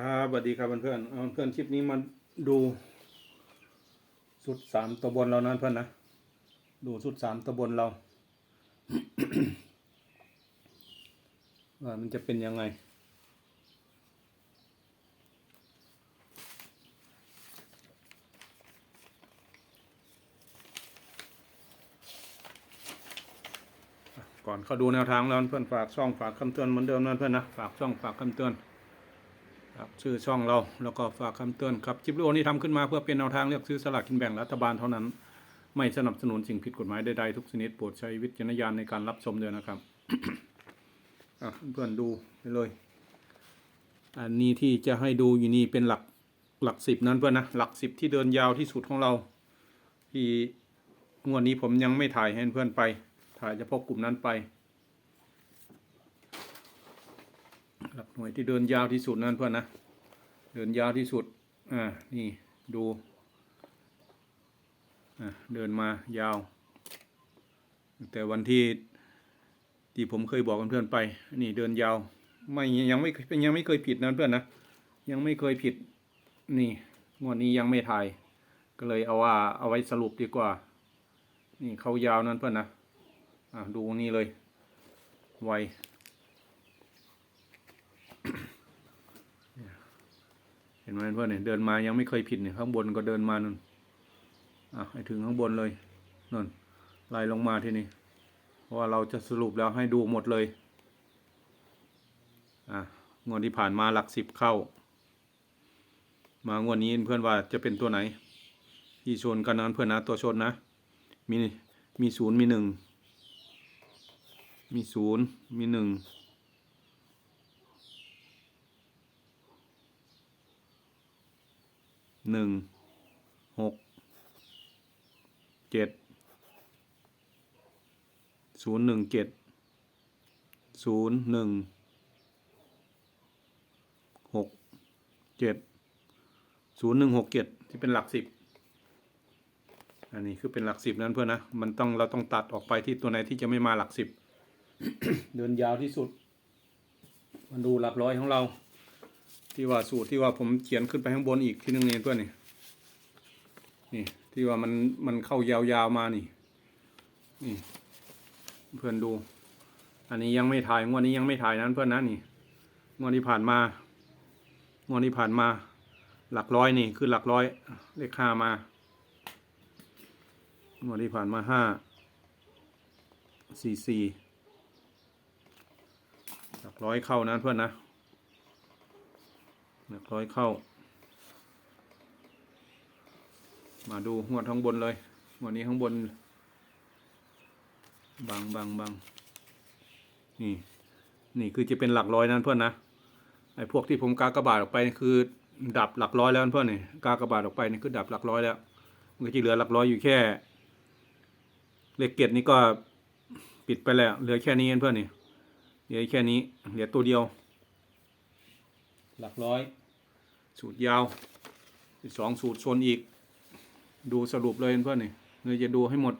ครับสวัสดีครับเพื่อนๆเอาเพื่อนคลิปนี้มาดูสุดสามตัวบนเรานะเพื่อนนะ ดูสุดสามตัวบนเราว่ามันจะเป็นยังไง ก่อนเข้าดูแนวทางแล้วเพื่อนฝากช่องฝากคำเตือนเหมือนเดิมนะเพื่อนนะ ฝากช่องฝากคำเตือน ครับชื่อช่องเราแล้วก็ฝากคำเตือนครับคลิปวิดีโอนี้ทำขึ้นมาเพื่อเป็นแนวทางเลือกซื้อสลากกินแบ่งรัฐบาลเท่านั้น ไม่สนับสนุนสิ่งผิดกฎหมายใดๆทุกชนิดโปรดใช้วิจารณญาณในการรับชมด้วยนะครับอะเพื่อนๆดูไปเลย อันนี้ที่จะให้ดูอยู่นี่เป็นหลักหลักสิบนั้นเพื่อนนะหลักสิบที่เดินยาวที่สุดของเรา ที่งวดนี้ผมยังไม่ถ่ายให้เพื่อนไป ถ่ายเฉพาะกลุ่มนั้นไป หลักหน่วยที่เดินยาวที่สุดนั่นเพื่อนนะ เดินยาวที่สุด อ่า นี่ดู อ่า เดินมายาว แต่วันที่ที่ผมเคยบอกเพื่อนไป นี่เดินยาว ไม่ยังไม่ยังไม่เคยผิดนะเพื่อนนะ ยังไม่เคยผิด นี่งวดนี้ยังไม่ถ่าย ก็เลยเอาว่าเอาไว้สรุปดีกว่า นี่เขายาวนั่นเพื่อนนะ อ่าดูนี่เลย ไว เห็นไหมเพื่อนเนี่ยเดินมายังไม่เคยผิดเนี่ยข้างบนก็เดินมานั่นอะให้ถึงข้างบนเลยนั่นไล่ลงมาที่นี่เพราะว่าเราจะสรุปแล้วให้ดูหมดเลยอะงวดที่ผ่านมาหลักสิบเข้า มางวดนี้เพื่อนว่าจะเป็นตัวไหน ที่ชนกันนั้นเพื่อนนะตัวชนนะ มีมีศูนย์มีหนึ่งมีศูนย์มีหนึ่ง หนึ่งหกเจ็ดศูนย์หนึ่งเจ็ดศูนย์หนึ่งหกเจ็ดศูนย์หนึ่งหกเจ็ดที่เป็นหลักสิบอันนี้คือเป็นหลักสิบนั้นเพื่อนนะ มันต้องเราต้องตัดออกไปที่ตัวไหนที่จะไม่มาหลักสิบ เดินยาวที่สุดมาดูหลักร้อยของเรา ที่ว่าสูตรที่ว่าผมเขียนขึ้นไปข้างบนอีกที่นึงนี่ตัวนี่นี่ ที่ว่ามันมันเข้ายาวๆมานี่ นี่ เพื่อนดู อันนี้ยังไม่ถ่ายงวดนี้ยังไม่ถ่ายนั้นเพื่อนนะนี่งวดที่ผ่านมางวดที่ผ่านมา หลักร้อยนี่คือหลักร้อย เลขห้ามางวดที่ผ่านมาห้าสี่สี่หลักร้อยเข้านะเพื่อนนะ หนักร้อยเข้า มาดูงวดข้างบนเลยวดนี้ข้างบน บางบางบางนี่ นี่คือจะเป็นหลักร้อยนั่นเพื่อนนะไอ้พวกที่ผมกากระบาดออกไปคือ ดับหลักร้อยแล้วเพื่อนนี่กากระบาดออกไปนี่คือดับหลักร้อยแล้วมันก็จะเหลือหลักร้อยอยู่แค่ เลขเกียรนี่ก็ปิดไปแล้ว เหลือแค่นี้เพื่อนนี่เหลือแค่นี้เหลือตัวเดียว หลักร้อย สูตรยาวสองสูตรชนอีก ดูสรุปเลยเพื่อนนี่เลยจะดูให้หมด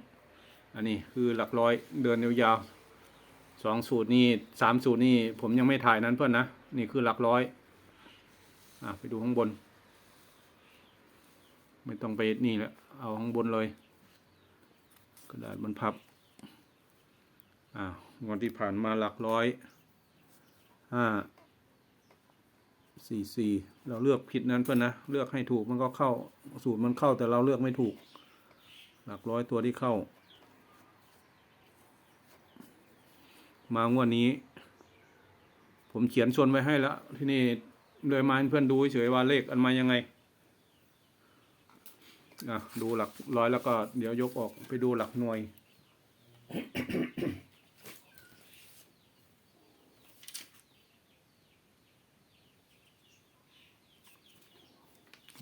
อันนี้คือหลักร้อยเดินยาวๆสองสูตรนี่สามสูตรนี่ผมยังไม่ถ่ายนั้นเพื่อนนะ นี่คือหลักร้อยอะไปดูข้างบน ไม่ต้องไปนี่แหละเอาข้างบนเลย กระดาษบรรพับอ่าวันที่ผ่านมาหลักร้อยห้า สี่สี่เราเลือกผิดนั้นเพื่อนนะ เลือกให้ถูกมันก็เข้าสูตรมันเข้าแต่เราเลือกไม่ถูก หลักร้อยตัวที่เข้า มางวดนี้ ผมเขียนชนไว้ให้แล้ว ที่นี่เลยมาให้เพื่อนดูเฉยว่าเลขอันมายังไงอะดูหลักร้อยแล้วก็เดี๋ยวยกออกไปดูหลักหน่วย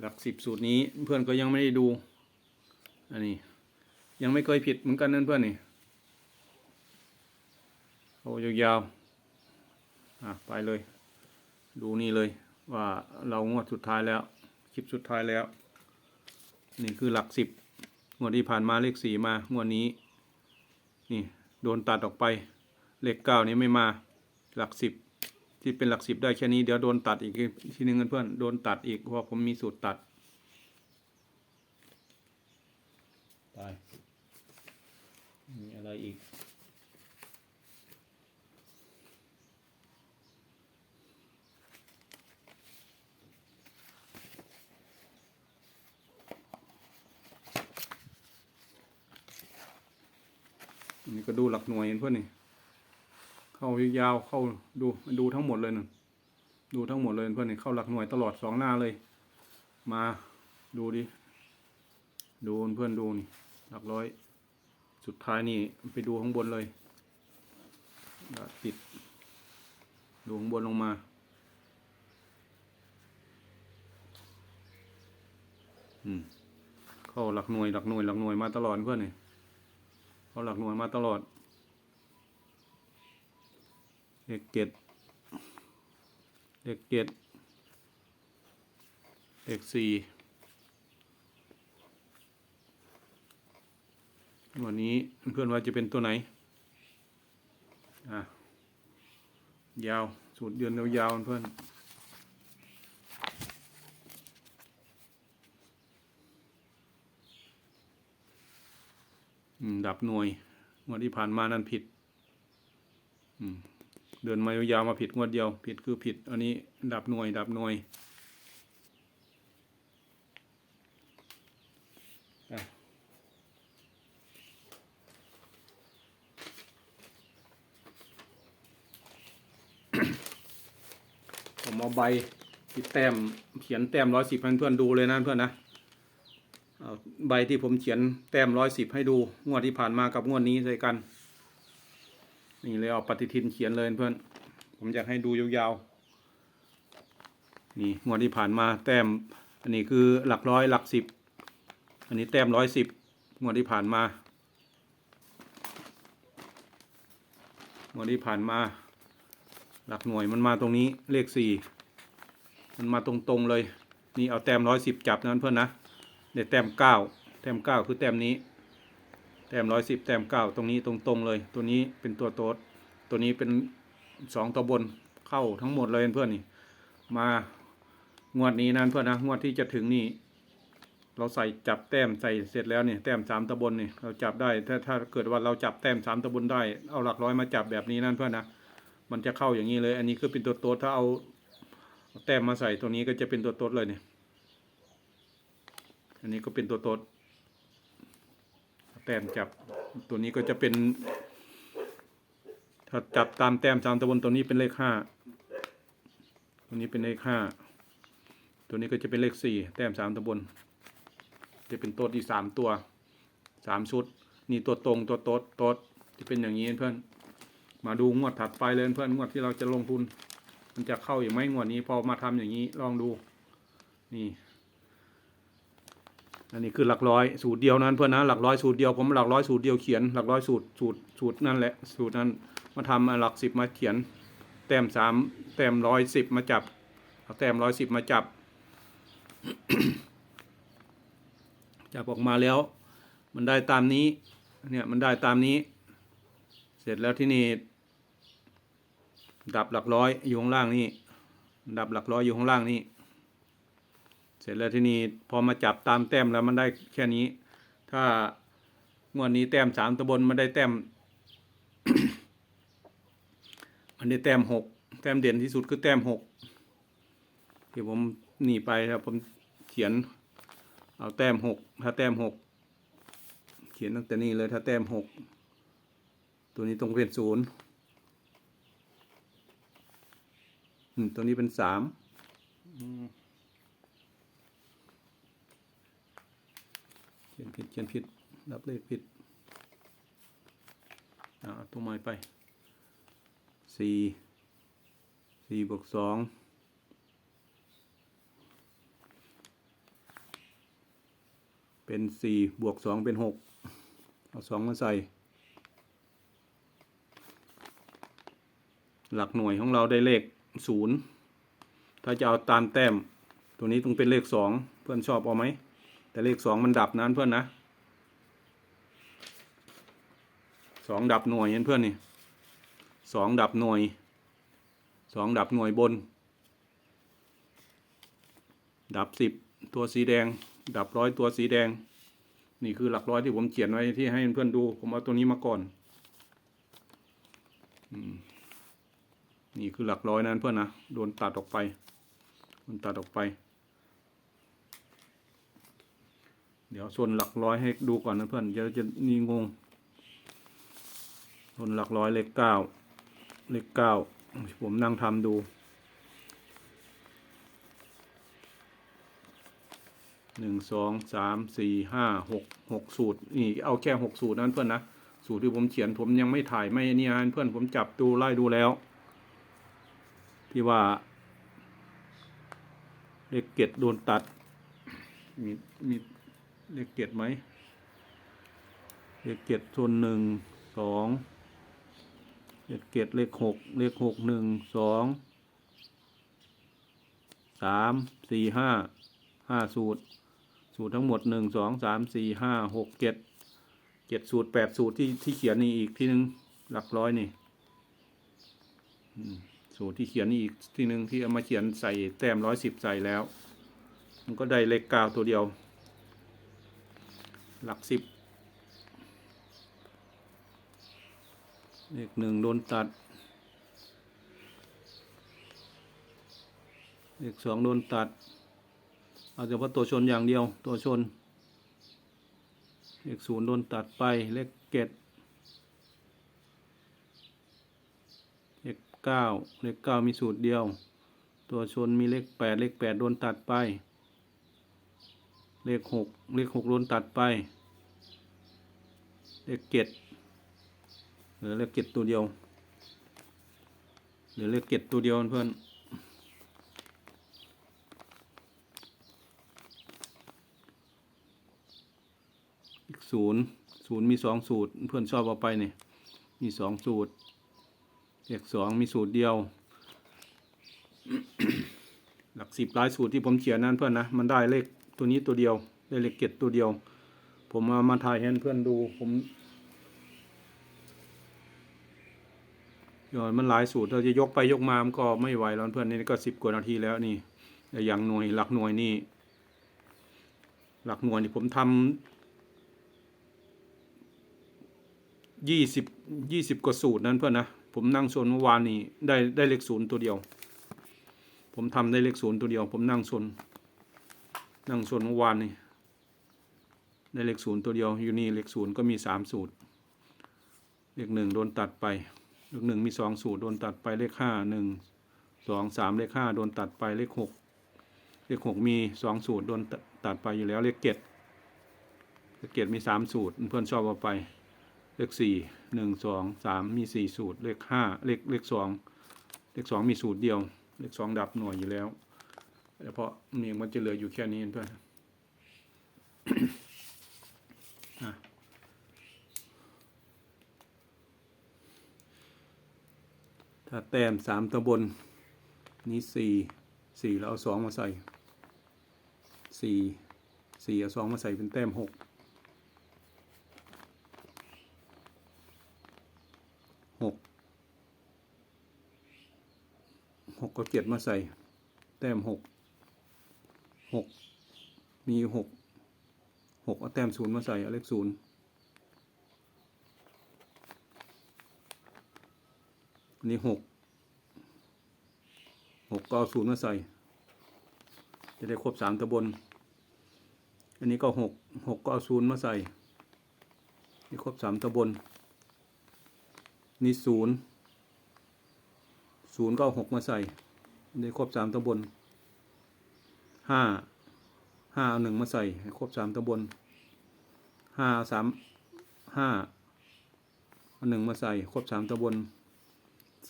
หลักสิบสูตรนี้เพื่อนก็ยังไม่ได้ดู อันนี้ ยังไม่เคยผิดเหมือนกันนั่นเพื่อนนี่โอ้ยาวๆอะไปเลย ดูนี่เลยว่าเรางวดสุดท้ายแล้ว คลิปสุดท้ายแล้ว นี่คือหลักสิบงวดที่ผ่านมาเลขสี่มางวดนี้ นี่โดนตัดออกไป เลขเก้านี้ไม่มาหลักสิบ ที่เป็นหลักสิบได้แค่นี้เดี๋ยวโดนตัดอีกทีนึงเพื่อนๆโดนตัดอีกเพราะว่าผมมีสูตรตัดไปมีอะไรอีกอันนี้ก็ดูหลักหน่วยเพื่อนนี่ เข้ายาวเข้าดูดูทั้งหมดเลยนะดูทั้งหมดเลยเพื่อนนี่เข้าหลักหน่วยตลอดสองหน้าเลย มาดูดิดูเพื่อนดูนี่หลักร้อย สุดท้ายนี่ไปดูข้างบนเลยติดดูข้างบนลงมาอืมเข้าหลักหน่วยหลักหน่วยหลักหน่วยมาตลอดเพื่อนนี่เข้าหลักหน่วยมาตลอด เลขเจ็ดเลขเจ็ดเลขสี่วันนี้เพื่อนว่าจะเป็นตัวไหน อะ ยาว สูตรเดือนยาวๆเพื่อนอืมดับหน่วยงวดที่ผ่านมานั้นผิด อืม เดินมายาวมาผิดงวดเดียว ผิดคือผิด อันนี้ดับหน่วยดับหน่วยผมเอาใบที่แต้มเขียนแต้มร้อยสิบให้เพื่อนดูเลยนะเพื่อนนะเอาใบที่ผมเขียนแต้มร้อยสิบให้ดู งวดที่ผ่านมากับงวดนี้ใส่กัน นี่เลยเอาปฏิทินเขียนเลยเพื่อน ผมอยากให้ดูยาวๆ นี่งวดที่ผ่านมาแต้ม อันนี้คือหลักร้อยหลักสิบ อันนี้แต้มร้อยสิบงวดที่ผ่านมางวดที่ผ่านมา หลักหน่วยมันมาตรงนี้เลขสี่มันมาตรงๆเลย นี่เอาแต้มร้อยสิบจับนะเพื่อนนะเดี๋ยวแต้มเก้าแต้มเก้าคือแต้มนี้ ต้มร้อยสิบแต้มเก้าตรงนี้ตรงๆเลย ตัวนี้เป็นตัวโต๊ดตัวนี้เป็นสองตัวบนเข้าทั้งหมดเลยเพื่อนนี่ มางวดนี้นั่นเพื่อนนะงวดที่จะถึงนี่เราใส่จับแต้มใส่เสร็จแล้วเนี่ยแต้มสามตะบนนี่เราจับได้ถ้าถ้าเกิดว่าเราจับแต้มสามตะบนได้ เอาหลักร้อยมาจับแบบนี้นั่นเพื่อนนะมันจะเข้าอย่างนี้เลย อันนี้คือเป็นตัวโต๊ดถ้าเอาแต้มมาใส่ตัวนี้ก็จะเป็นตัวโต๊ดเลยเนี่ย อันนี้ก็เป็นตัวโต๊ด แต้มจับตัวนี้ก็จะเป็น ถ้าจับตามแต้มตามตะบนตัวนี้เป็นเลขห้าตัวนี้เป็นเลขห้าตัวนี้ก็จะเป็นเลขสี่แต้มสามตะบนจะเป็นโต๊ดอีกสามตัวสามชุด นี่ตัวตรงตัวโต๊ดโต๊ดที่เป็นอย่างนี้เพื่อนมาดูงวดถัดไปเลยเพื่อนงวดที่เราจะลงทุน มันจะเข้าอย่างไหมงวดนี้พอมาทำอย่างนี้ลองดู นี่ อันนี้คือหลักร้อยสูตรเดียวนั้นเพื่อนนะหลักร้อยสูตรเดียวผมหลักร้อยสูตรเดียวเขียนหลักร้อยสูตรสูตรสูตรนั่นแหละสูตรนั้นมาทำหลักสิบมาเขียน แต้มสามแต้มร้อยสิบมาจับเอาแต้มร้อยสิบมาจับ จับออกมาแล้ว มันได้ตามนี้เนี่ยมันได้ตามนี้ เสร็จแล้วที่นี่ดับหลักร้อยอยู่ข้างล่างนี่ดับหลักร้อยอยู่ข้างล่างนี่ เสร็จแล้วที่นี่พอมาจับตามแต้มแล้วมันได้แค่นี้ ถ้างวดนี้แต้มสามตะบนมันได้แต้ม มันได้แต้มหกแต้มเด่นที่สุดคือแต้มหกที่ผมหนีไปครับผมเขียน เอาแต้มหกถ้าแต้มหกเขียนตั้งแต่นี้เลยถ้าแต้มหกตัวนี้ต้องเป็นศูนย์อืมตัวนี้เป็นสามอืม เขียนผิดเขียนผิด รับเลขผิดอ่าตัวใหม่ไปสี่สี่บวกสองเป็นสี่บวกสองเป็นหกเอาสองมาใส่ หลักหน่วยของเราได้เลขศูนย์ถ้าจะเอาตามแต้ม ตัวนี้ต้องเป็นเลขสองเพื่อนชอบเอาไหม แต่เลขสองมันดับนั้นเพื่อนนะสองดับหน่วยเห็นเพื่อนนี่สองดับหน่วยสองดับหน่วยบน ดับสิบตัวสีแดง ดับร้อยตัวสีแดง นี่คือหลักร้อยที่ผมเขียนไว้ที่ให้เพื่อนดู ผมเอาตัวนี้มาก่อนนี่คือหลักร้อยนั้นเพื่อนนะโดนตัดออกไปโดนตัดออกไป เดี๋ยวส่วนหลักร้อยให้ดูก่อนนะเพื่อนเดี๋ยวจะนี่งงส่วนหลักร้อยเลขเก้าเลขเก้าผมนั่งทำดูหนึ่งสองสามสี่ห้าหกหกสูตร นี่เอาแค่หกสูตรนั้นเพื่อนนะ สูตรที่ผมเขียนผมยังไม่ถ่ายไม่เนี่ยนเพื่อนผมจับดูไล่ดูแล้ว ที่ว่า เลขเกตโดนตัด มีมี เลขเกตไหมเลขเกตส่วนหนึ่งสองเลขเกตเลขหกเลขหกหนึ่งสองสามสี่ห้าห้าสูตร สูตรทั้งหมดหนึ่งสองสามสี่ห้าหกเจ็ดเจ็ดสูตรแปดสูตรที่ที่เขียนนี่อีกที่หนึ่งหลักร้อยนี่สูตรที่เขียนนี่อีกที่หนึ่งที่เอามาเขียนใส่แต้มร้อยสิบใส่แล้ว มันก็ได้เลขเก้าตัวเดียว หลักสิบเลขหนึ่งโดนตัด เลขสองโดนตัด เอาเฉพาะตัวชนอย่างเดียวตัวชน เลขศูนย์โดนตัดไป เลขเกตเลขเก้าเลขเก้ามีสูตรเดียว ตัวชนมีเลขแปดเลขแปดโดนตัดไป เลขหกเลขหกโดนตัดไป เลขเกตเหลือเลขเกตตัวเดียวเหลือเลขเกตตัวเดียวเพื่อนอีกศูนย์ศูนย์มีสองสูตรเพื่อนชอบเอาไปเนี่ยมีสองสูตรเลขสองมีสูตรเดียว หลักสิบหลายสูตรที่ผมเขียนนั้นเพื่อนนะ มันได้เลข ตัวนี้ตัวเดียวไดเลขเก็ดตัวเดียว ผมมามาถ่ายให้เพื่อนดูผมยอมันหลายสูตรเราจะยกไปยกมามันก็ไม่ไหวแล้วเพื่อนนี่ก็สิบกว่านาทีแล้วนี่แต่อย่างหน่วยหลักหน่วยนี่ หลักหน่วยนี่ผมทำยี่สิบยี่สิบกว่าสูตรนั้นเพื่อนนะผมนั่งชนเมื่อวานนี้ได้ได้เลขศูนย์ตัวเดียว ผมทำได้เลขศูนย์ตัวเดียว ผมนั่งชน นั่งชนเมื่อวานนี้ได้เลขศูนย์ตัวเดียวอยู่นี่เลขศูนย์ก็มีสามสูตร เลขหนึ่งโดนตัดไป เลขหนึ่งมีสองสูตรโดนตัดไปเลขห้าหนึ่งสองสามเลขห้าโดนตัดไปเลขหกเลขหกมีสองสูตรโดนตัดไปอยู่แล้วเลขเจ็ดเลขเจ็ดมีสามสูตร เพื่อนชอบเอาไป เลขสี่หนึ่งสองสามมีสี่สูตร เลขห้าเลขเลขสองเลขสองมีสูตรเดียว เลขสองดับหน่วยอยู่แล้ว แต่เพาะนี่มันจะเหลืออยู่แค่นี้เพื่อนอะถ้าแต้มสามตัวบน นี้สี่สี่แล้วเอาสองมาใส่สี่สี่เอาสองมาใส่เป็นแต้มหกหกหกก็เจ็ดมาใส่ แต้มหก หกมีหกหกเอาแต้มศูนย์มาใส่เอาเลขศูนย์อันนี้หกหกก็เอาศูนย์มาใส่ จะได้ครบสามตะบน อันนี้ก็หกหกก็เอาศูนย์มาใส่นี่ครบสามตะบน นี่ศูนย์ศูนย์ก็เอาหกมาใส่ได้ครบสามตำบล ห้าห้าเอาหนึ่งมาใส่ ครบสามตำบลห้าเอาสามห้าเอาหนึ่งมาใส่ ครบสามตำบล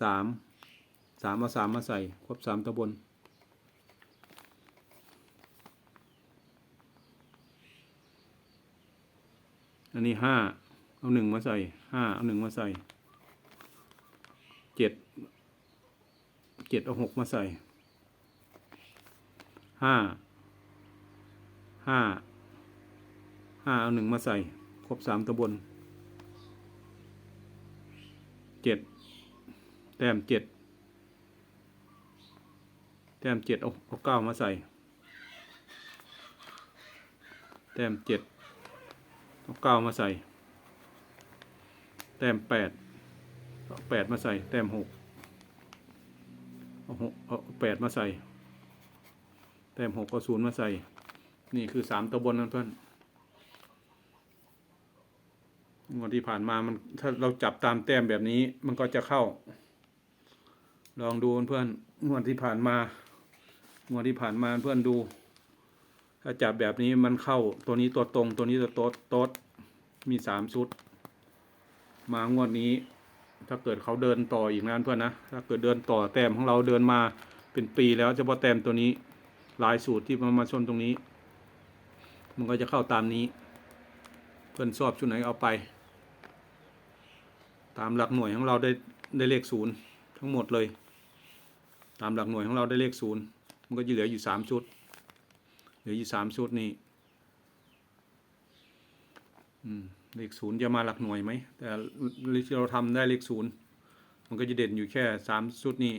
สามสามเอาสามมาใส่ ครบสามตำบลอันนี้ห้าเอาหนึ่งมาใส่ห้าเอาหนึ่งมาใส่เจ็ดเจ็ดเอาหกมาใส่ ห้าห้าห้าเอาหนึ่งมาใส่ ครบสามตะบนเจ็ดแต้มเจ็ดแต้มเจ็ดเอาเอาเก้ามาใส่ แต้มเจ็ดเอาเก้ามาใส่ แต้มแปดเอาแปดมาใส่ แต้มหกเอาหกเอาแปดมาใส่ แต้มหกเอาศูนย์มาใส่ นี่คือสามตัวบนนั่นเพื่อนงวดที่ผ่านมามันถ้าเราจับตามแต้มแบบนี้มันก็จะเข้า ลองดูเพื่อนงวดที่ผ่านมางวดที่ผ่านมาเพื่อนดู ถ้าจับแบบนี้มันเข้าตัวนี้ตัวตรงตัวนี้ตัวโต๊ดโต๊ดมีสามชุด มางวดนี้ ถ้าเกิดเขาเดินต่ออีกนั้นเพื่อนนะถ้าเกิดเดินต่อแต้มของเราเดินมาเป็นปีแล้วเฉพาะแต้มตัวนี้ ลายสูตรที่มันมาชนตรงนี้ มันก็จะเข้าตามนี้ เพื่อนชอบชุดไหนเอาไป ตามหลักหน่วยของเราได้ได้เลขศูนย์ทั้งหมดเลย ตามหลักหน่วยของเราได้เลขศูนย์มันก็จะเหลืออยู่สามชุด เหลืออยู่สามชุดนี่เลขศูนย์จะมาหลักหน่วยไหมแต่ที่เราทำได้เลขศูนย์มันก็จะเด่นอยู่แค่สามชุดนี้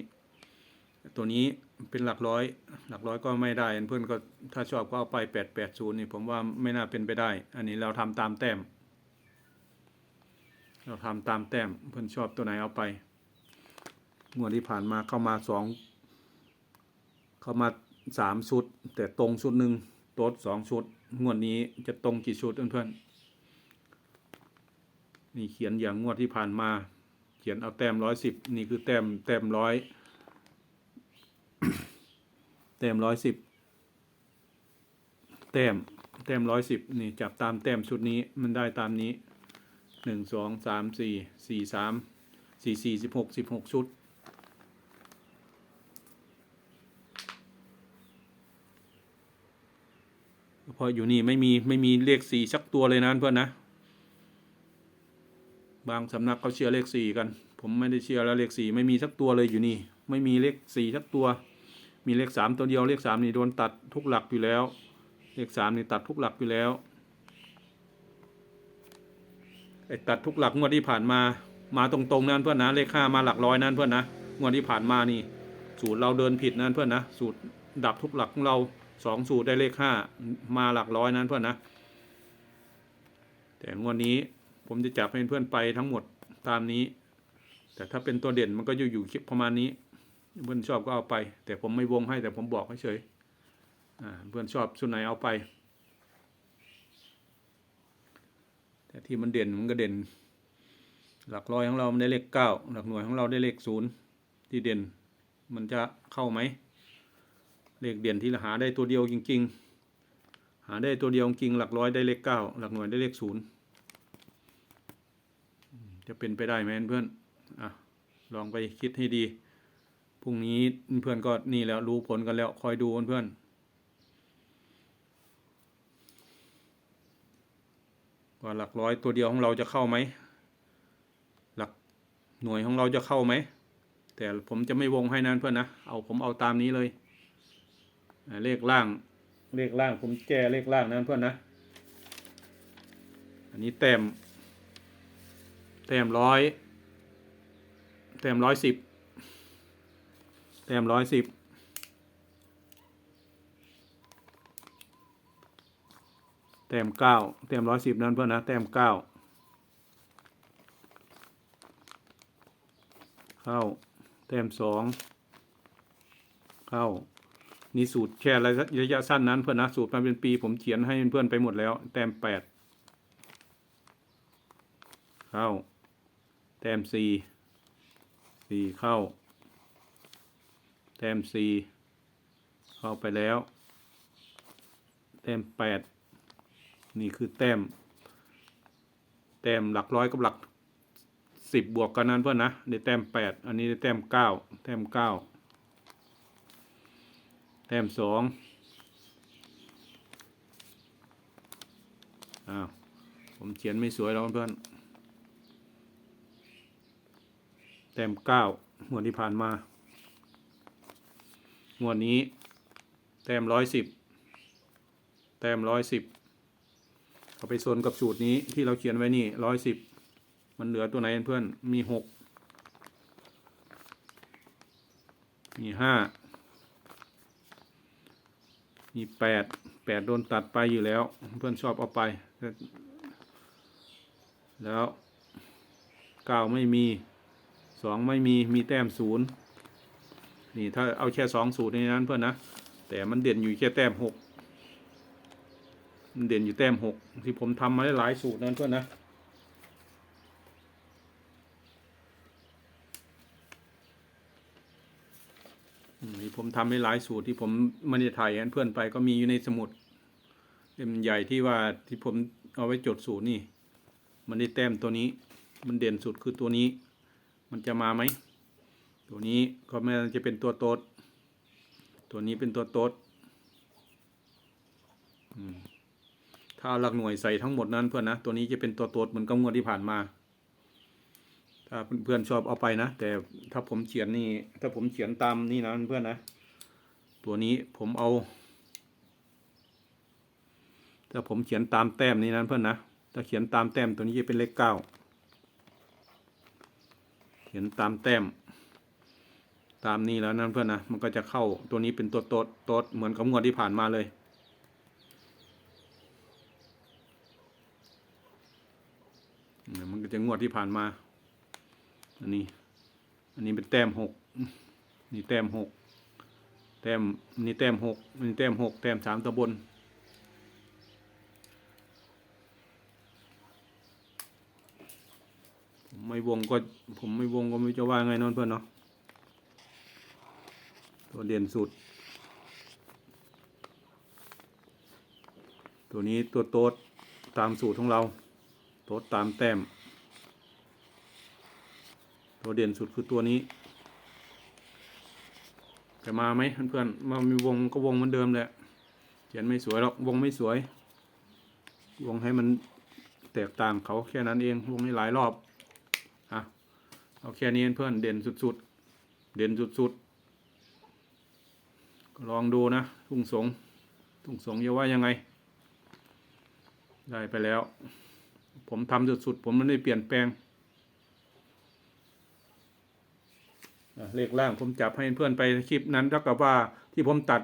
ตัวนี้เป็นหลักร้อย หลักร้อยก็ไม่ได้ เพื่อนก็ถ้าชอบก็เอาไปแปดแปดศูนย์นี่ผมว่าไม่น่าเป็นไปได้ อันนี้เราทำตามแต้ม เราทำตามแต้ม เพื่อนชอบตัวไหนเอาไป งวดที่ผ่านมาเข้ามาสองเข้ามาสามชุด แต่ตรงชุดหนึ่งโต๊ดสองชุด งวดนี้จะตรงกี่ชุดเพื่อนๆนี่เขียนอย่างงวดที่ผ่านมา เขียนเอาแต้มร้อยสิบนี่คือแต้มแต้มร้อย ต้มร้อยสิบแต้มแต้มร้อยสิบนี่จับตามแต้มชุดนี้มันได้ตามนี้หนึ่งสองสามสี่สี่สามสี่สี่สิบหกสิบหกชุด พออยู่นี่ไม่มีไม่มีเลขสี่สักตัวเลยนะเพื่อนนะ บางสำนักเขาเชื่อเลขสี่กัน ผมไม่ได้เชื่อแล้วเลขสี่ไม่มีสักตัวเลยอยู่นี่ ไม่มีเลขสี่สักตัว มีเลขสามตัวเดียวเลขสามนี่โดนตัดทุกหลักอยู่แล้ว เลขสามนี่ตัดทุกหลักอยู่แล้วไอ้ตัดทุกหลักงวดที่ผ่านมามาตรงๆนั่นเพื่อนนะเลขห้ามาหลักร้อยนั่นเพื่อนนะงวดที่ผ่านมานี่ สูตรเราเดินผิดนั่นเพื่อนนะสูตรดับทุกหลักของเราสองสูตรได้เลขห้ามาหลักร้อยนั้นเพื่อนนะ แต่งวดนี้ผมจะจับให้เพื่อนไปทั้งหมดตามนี้ แต่ถ้าเป็นตัวเด่นมันก็อยู่อยู่คลิปประมาณนี้ เพื่อนชอบก็เอาไป แต่ผมไม่วงให้แต่ผมบอกเฉยเพื่อนชอบชุดไหนเอาไป แต่ที่มันเด่นมันก็เด่น หลักร้อยของเรามันได้เลขเก้าหลักหน่วยของเราได้เลขศูนย์ที่เด่น มันจะเข้าไหมเลขเด่นที่หาได้ตัวเดียวจริง ๆ หาได้ตัวเดียวจริงหลักร้อยได้เลขเก้าหลักหน่วยได้เลขศูนย์จะเป็นไปได้ไหมเพื่อนอะลองไปคิดให้ดี พรุ่งนี้เพื่อนก็นี่แล้วรู้ผลกันแล้ว คอยดูเพื่อนว่าหลักร้อยตัวเดียวของเราจะเข้าไหม หลักหน่วยของเราจะเข้าไหม แต่ผมจะไม่วงให้นั้นเพื่อนนะ เอาผมเอาตามนี้เลย เลขล่าง เลขล่างผมแก้เลขล่างนั้นเพื่อนนะ อันนี้แต้มแต้มร้อยแต้มร้อยสิบ แต้มร้อยสิบแต้มเก้าแต้มร้อยสิบนั้นเพื่อนนะแต้มเก้าเข้าแต้มสองเข้านี่สูตรแค่ระยะสั้นนั้นเพื่อนนะสูตรมาเป็นปีผมเขียนให้เพื่อนไปหมดแล้ว แต้มแปดเข้า แต้มสี่สี่เข้า แต้มสี่เข้าไปแล้ว แต้มแปดนี่คือแต้ม แต้มหลักร้อยกับหลักสิบบวกกันนั้นเพื่อนนะได้แต้มแปดอันนี้ได้แต้มเก้าแต้มเก้าแต้มสองอ้าวผมเขียนไม่สวยแล้วเพื่อนแต้มเก้างวดที่ผ่านมา งวดนี้ แต้มร้อยสิบแต้มร้อยสิบเอาไปโซนกับสูตรนี้ที่เราเขียนไว้นี่ร้อยสิบมันเหลือตัวไหนเพื่อนมีหกมีห้ามีแปดแปดโดนตัดไปอยู่แล้ว เพื่อนชอบเอาไป แล้วเก้าไม่มีสองไม่มีมีแต้มศูนย์ นี่ถ้าเอาแค่สองสูตรในนั้นเพื่อนนะ แต่มันเด่นอยู่แค่แต้มหกมันเด่นอยู่แต้มหกที่ผมทำมาได้หลายสูตรนั้นเพื่อนนะอืมที่ผมทำให้หลายสูตรที่ผมไม่ได้ถ่ายให้เพื่อนไปก็มีอยู่ในสมุดเล่มใหญ่ที่ว่าที่ผมเอาไว้จดสูตรนี่ มันได้แต้มตัวนี้ มันเด่นสุดคือตัวนี้ มันจะมาไหม ตัวนี้ก็ไม่จะเป็นตัวโต๊ดตัวนี้เป็นตัวโต๊ดถ้าหลักหน่วยใส่ทั้งหมดนั้นเพื่อนนะ ตัวนี้จะเป็นตัวโต๊ดเหมือนกับงวดที่ผ่านมา ถ้าเพื่อนชอบเอาไปนะ แต่ถ้าผมเขียนนี่ ถ้าผมเขียนตามนี่นะเพื่อนนะ ตัวนี้ผมเอา ถ้าผมเขียนตามแต้มนี้นะเพื่อนนะ ถ้าเขียนตามแต้มตัวนี้จะเป็นเลขเก้า เขียนตามแต้ม ตามนี้แล้วนั่นเพื่อนนะมันก็จะเข้าตัวนี้เป็นตัวโต๊ดโต๊ดเหมือนกับงวดที่ผ่านมาเลยมันก็จะงวดที่ผ่านมา อันนี้ อันนี้เป็นแต้มหกนี่แต้มหกแต้มนี่แต้มหกนี่แต้มหกแต้มสามตัวบนผมไม่วงก็ผมไม่วงก็ไม่จะว่าไงนอนเพื่อนเนาะ ตัวเด่นสุด ตัวนี้ตัวโต๊ดตามสูตรของเรา โต๊ดตามแต้ม ตัวเด่นสุดคือตัวนี้แต่มาไหมเพื่อนๆมามีวงก็วงเหมือนเดิมแหละเขียนไม่สวยหรอกวงไม่สวย วงให้มันแตกต่างเขาแค่นั้นเองวงให้หลายรอบอะเอาแค่นี้เพื่อนเด่นสุดๆ เด่นสุดๆ ลองดูนะ ทุ่งสง ทุ่งสงจะว่ายังไง ได้ไปแล้ว ผมทำสุดๆ ผมไม่ได้เปลี่ยนแปลง เลขล่างผมจับให้เพื่อนไปคลิปนั้นเท่ากับว่าที่ผมตัด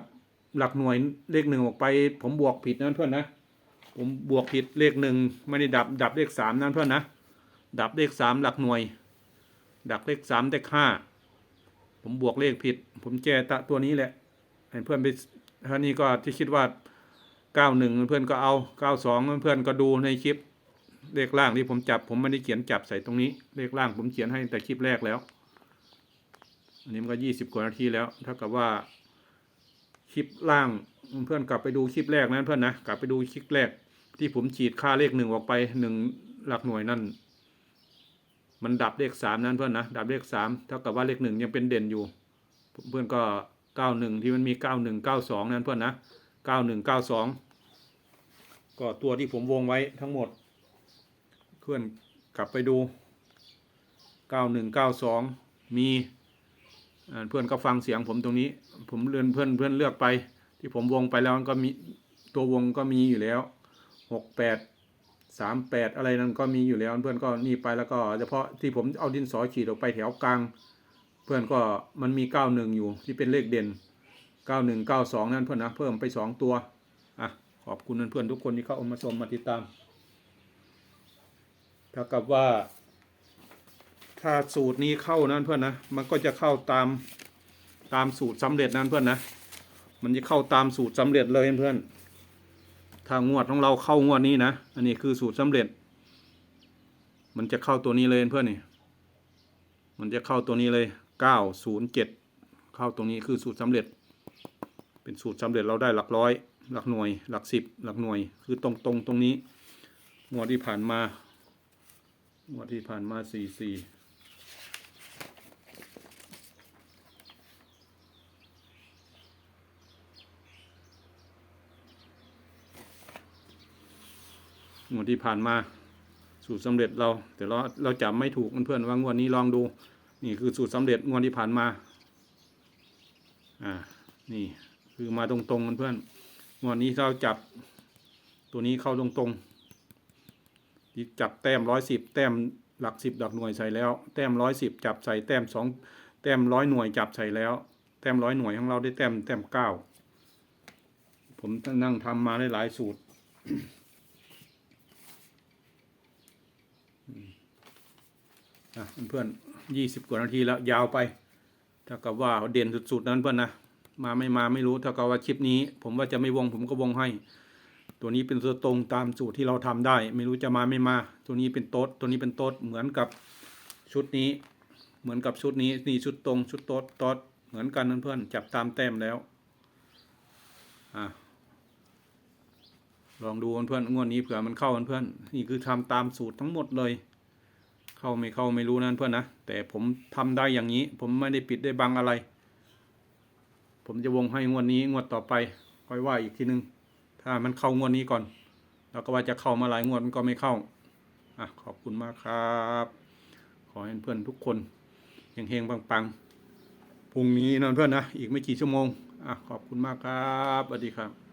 หลักหน่วยเลขหนึ่งออกไป ผมบวกผิดนั้นเพื่อนนะผมบวกผิดเลขหนึ่งไม่ได้ดับดับเลขสามนั้นเพื่อนนะดับเลขสามหลักหน่วย ดับเลขสามเลขห้าผมบวกเลขผิด ผมแก้ตะตัวนี้แหละ ให้เพื่อนไปท่านี้ก็ที่คิดว่าเก้าหนึ่งเพื่อนก็เอาเก้าสองเพื่อนก็ดูในคลิปเลขล่างที่ผมจับ ผมไม่ได้เขียนจับใส่ตรงนี้ เลขล่างผมเขียนให้แต่คลิปแรกแล้ว อันนี้มันก็ยี่สิบกว่านาทีแล้วเท่ากับว่าคลิปล่างเพื่อนกลับไปดูคลิปแรกนะเพื่อนนะกลับไปดูคลิปแรก ที่ผมฉีดค่าเลขหนึ่งออกไปหนึ่งหลักหน่วยนั่นมันดับเลขสามนั้นเพื่อนนะดับเลขสามเท่ากับว่าเลขหนึ่งยังเป็นเด่นอยู่ เพื่อนก็ เก้าหนึ่งที่มันมีเก้าหนึ่งเก้าสองนั้นเพื่อนนะเก้าหนึ่งเก้าสองก็ตัวที่ผมวงไว้ทั้งหมด เพื่อนกลับไปดูเก้าหนึ่งเก้าสองมีเพื่อนก็ฟังเสียงผมตรงนี้ ผมเลื่อนเพื่อนเพื่อนเลือกไป ที่ผมวงไปแล้วก็มีตัววงก็มีอยู่แล้วหกแปดสามแปดอะไรนั้นก็มีอยู่แล้วเพื่อนก็นี่ไปแล้วก็เฉพาะที่ผมเอาดินสอขีดออกไปแถวกลาง พื่อนก็มันมีเก้าหนึ่งอยู่ที่เป็นเลขเด่นเก้าหนึ่งเก้าสองนั่นเพื่อนนะเพิ่มไปสองตัวอะขอบคุณเพื่อนๆทุกคนที่เข้ามาชมมาติดตามเท่ากับว่า ถ้าสูตรนี้เข้านั้นเพื่อนนะมันก็จะเข้าตามตามสูตรสำเร็จนั้นเพื่อนนะมันจะเข้าตามสูตรสำเร็จเลยเพื่อนถ้างวดของเราเข้างวดนี้นะอันนี้คือสูตรสำเร็จ มันจะเข้าตัวนี้เลยเพื่อนนี่มันจะเข้าตัวนี้เลย เก้าศูนย์เจ็ดเข้าตรงนี้คือสูตรสำเร็จ เป็นสูตรสำเร็จเราได้หลักร้อย หลักหน่วย หลักสิบหลักหน่วย คือตรงตรงตรงนี้งวดที่ผ่านมางวดที่ผ่านมาสี่สี่งวดที่ผ่านมาสูตรสำเร็จเรา แต่เราเราจำไม่ถูกเพื่อนๆว่างวดนี้ลองดู นี่คือสูตรสำเร็จงวดที่ผ่านมา อ่า นี่คือมาตรงๆเพื่อนงวดนี้เราจับตัวนี้เข้าตรงๆที่จับแต้มร้อยสิบแต้มหลักสิบหลักหน่วยใส่แล้ว แต้มร้อยสิบจับใส่แต้มสองแต้มร้อยหน่วยจับใส่แล้ว แต้มร้อยหน่วยของเราได้แต้มแต้มเก้าผผมนั่งทำมาได้หลายสูตร อะเพื่อน ยี่สิบกว่านาทีแล้วยาวไปถ้ากับว่าเด่นสุดๆนั้นเพื่อนนะมาไม่มาไม่รู้ถ้ากับว่าคลิปนี้ ผมว่าจะไม่วงผมก็วงให้ ตัวนี้เป็นตัวตรงตามสูตรที่เราทำได้ ไม่รู้จะมาไม่มา ตัวนี้เป็นโต๊ดตัวนี้เป็นโต๊ดเหมือนกับชุดนี้ เหมือนกับชุดนี้นี่ชุดตรงชุดโต๊ดโต๊ดเหมือนกันเพื่อนๆจับตามแต้มแล้วอะลองดูเพื่อนๆงวดนี้เผื่อมันเข้าเพื่อนๆนี่คือทำตามสูตรทั้งหมดเลย เข้าไม่เข้าไม่รู้นะเพื่อนนะ แต่ผมทำได้อย่างนี้ ผมไม่ได้ปิดได้บังอะไร ผมจะวงให้งวดนี้งวดต่อไปค่อยว่าอีกทีนึง ถ้ามันเข้างวดนี้ก่อน แล้วก็ว่าจะเข้ามาหลายงวดมันก็ไม่เข้าอะขอบคุณมากครับ ขอให้เพื่อนทุกคนยังเฮงปังๆพรุ่งนี้นะเพื่อนนะ อีกไม่กี่ชั่วโมงอะขอบคุณมากครับสวัสดีครับ